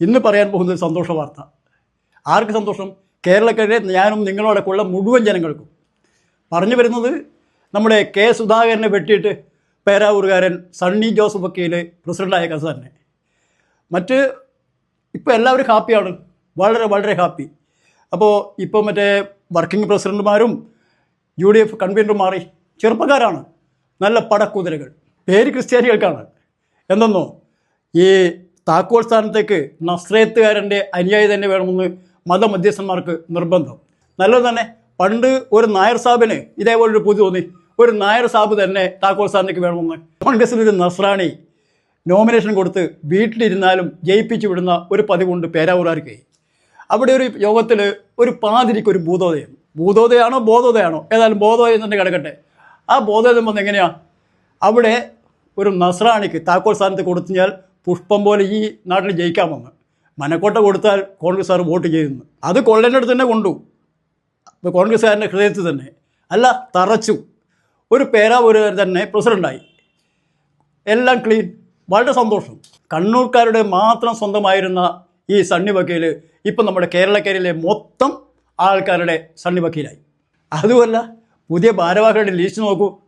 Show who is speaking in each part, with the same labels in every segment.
Speaker 1: ഇന്ന് പറയാൻ പോകുന്നത് സന്തോഷ വാർത്ത. ആർക്ക് സന്തോഷം? കേരളക്കരെ ഞാനും നിങ്ങളോടൊക്കെയുള്ള മുഴുവൻ ജനങ്ങൾക്കും. പറഞ്ഞു വരുന്നത് നമ്മുടെ കെ സുധാകരനെ വെട്ടിയിട്ട് പേരാവൂർകാരൻ സണ്ണി ജോസഫ് വക്കീൽ പ്രസിഡന്റായ തന്നെ മറ്റ് ഇപ്പോൾ എല്ലാവരും ഹാപ്പിയാണ്. വളരെ വളരെ ഹാപ്പി. അപ്പോൾ ഇപ്പോൾ മറ്റേ വർക്കിംഗ് പ്രസിഡന്റുമാരും യു ഡി എഫ് കൺവീനറും മാറി. ചെറുപ്പക്കാരാണ്. നല്ല പടക്കുതിരകൾ പേര് ക്രിസ്ത്യാനികൾക്കാണ്. എന്തെന്നോ? ഈ താക്കോൽ സ്ഥാനത്തേക്ക് നസ്രയത്തുകാരന്റെ അനുയായി തന്നെ വേണമെന്ന് മതമധ്യസ്ഥന്മാർക്ക് നിർബന്ധം. നല്ലത് തന്നെ പണ്ട് ഒരു നായർ സാബിന് ഇതേപോലൊരു പൊതു തോന്നി. ഒരു നായർ സാബ് തന്നെ താക്കോൽ സ്ഥാനത്തേക്ക് വേണമെന്ന്. കോൺഗ്രസിലൊരു നസ്രാണി നോമിനേഷൻ കൊടുത്ത് വീട്ടിലിരുന്നാലും ജയിപ്പിച്ചു വിടുന്ന ഒരു പതിവുണ്ട് പേരാവൂരാർക്ക് അവിടെ ഒരു യോഗത്തിൽ ഒരു പാതിരിക്ക് ഒരു ഭൂതോദയം. ഭൂതോദയാണോ ബോധോദയാണോ? ഏതായാലും ബോധോദയം തന്നെ കിടക്കട്ടെ. ആ ബോധോദയം വന്ന് എങ്ങനെയാ? അവിടെ ഒരു നസ്രാണിക്ക് താക്കോൽ സ്ഥാനത്ത് കൊടുത്തുകഴിഞ്ഞാൽ പുഷ്പം പോലെ ഈ നാട്ടിൽ ജയിക്കാമെന്ന് മനക്കോട്ട കൊടുത്താൽ കോൺഗ്രസ് കോൺഗ്രസ്സുകാർ വോട്ട് ചെയ്യുന്നു. അത് കൊള്ളേന്റെ അടുത്ത് തന്നെ കൊണ്ടു. ഇപ്പോൾ കോൺഗ്രസ്സുകാരന്റെ ഹൃദയത്തിൽ തന്നെ. അല്ല തറച്ചു. ഒരു പേരാവൂരുകാർ തന്നെ പ്രസിഡന്റായി എല്ലാം ക്ലീൻ വളരെ സന്തോഷം. കണ്ണൂർക്കാരുടെ മാത്രം സ്വന്തമായിരുന്ന ഈ സണ്ണി വക്കീൽ ഇപ്പം നമ്മുടെ കേരളക്കരയിലെ മൊത്തം ആൾക്കാരുടെ സണ്ണി വക്കീലായി. അതുമല്ല പുതിയ ഭാരവാഹികളുടെ ലിസ്റ്റ് നോക്കൂ.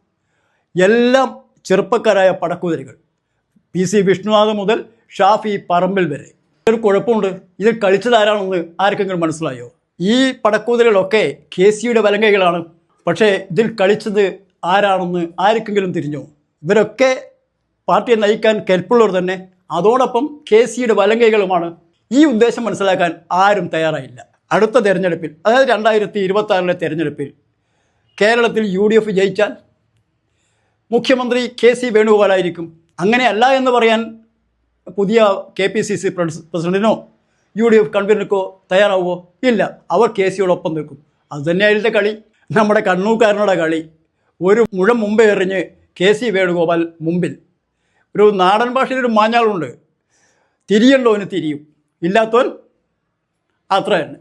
Speaker 1: എല്ലാം ചെറുപ്പക്കാരായ പടക്കുതിരകൾ. പി സി വിഷ്ണുനാഥ് മുതൽ ഷാഫി പറമ്പിൽ വരെ. ഒരു കുഴപ്പമുണ്ട്. ഇത് കളിച്ചത് ആരാണെന്ന് ആർക്കെങ്കിലും മനസ്സിലായോ? ഈ പടക്കൂതലുകളൊക്കെ കെ സിയുടെ വലങ്കൈകളാണ്. പക്ഷേ ഇതിൽ കളിച്ചത് ആരാണെന്ന് ആർക്കെങ്കിലും തിരിഞ്ഞോ? ഇവരൊക്കെ പാർട്ടിയെ നയിക്കാൻ കെൽപ്പുള്ളവർ തന്നെ. അതോടൊപ്പം കെ സിയുടെ വലങ്കൈകളുമാണ്. ഈ ഉദ്ദേശം മനസ്സിലാക്കാൻ ആരും തയ്യാറായില്ല. അടുത്ത തെരഞ്ഞെടുപ്പിൽ അതായത് രണ്ടായിരത്തി ഇരുപത്തി ആറിലെ തെരഞ്ഞെടുപ്പിൽ കേരളത്തിൽ യു ഡി എഫ് ജയിച്ചാൽ മുഖ്യമന്ത്രി കെ സി വേണുഗോപാലായിരിക്കും അങ്ങനെയല്ല എന്ന് പറയാൻ പുതിയ കെ പി സി സി പ്രസിഡന്റിനോ യു ഡി എഫ് കൺവീനർക്കോ തയ്യാറാവുമോ? ഇല്ല. അവർ കെ സിയോടൊപ്പം നിൽക്കും. അത് തന്നെയായിരുന്ന കളി. നമ്മുടെ കണ്ണൂക്കാരനുടെ കളി. ഒരു മുഴം മുമ്പേ എറിഞ്ഞ് കെ സി വേണുഗോപാൽ മുമ്പിൽ. ഒരു നാടൻ ഭാഷയിൽ ഒരു മാഞ്ഞാളുണ്ട് തിരിയണ്ടോന് തിരിയും. ഇല്ലാത്തവൻ അത്ര തന്നെ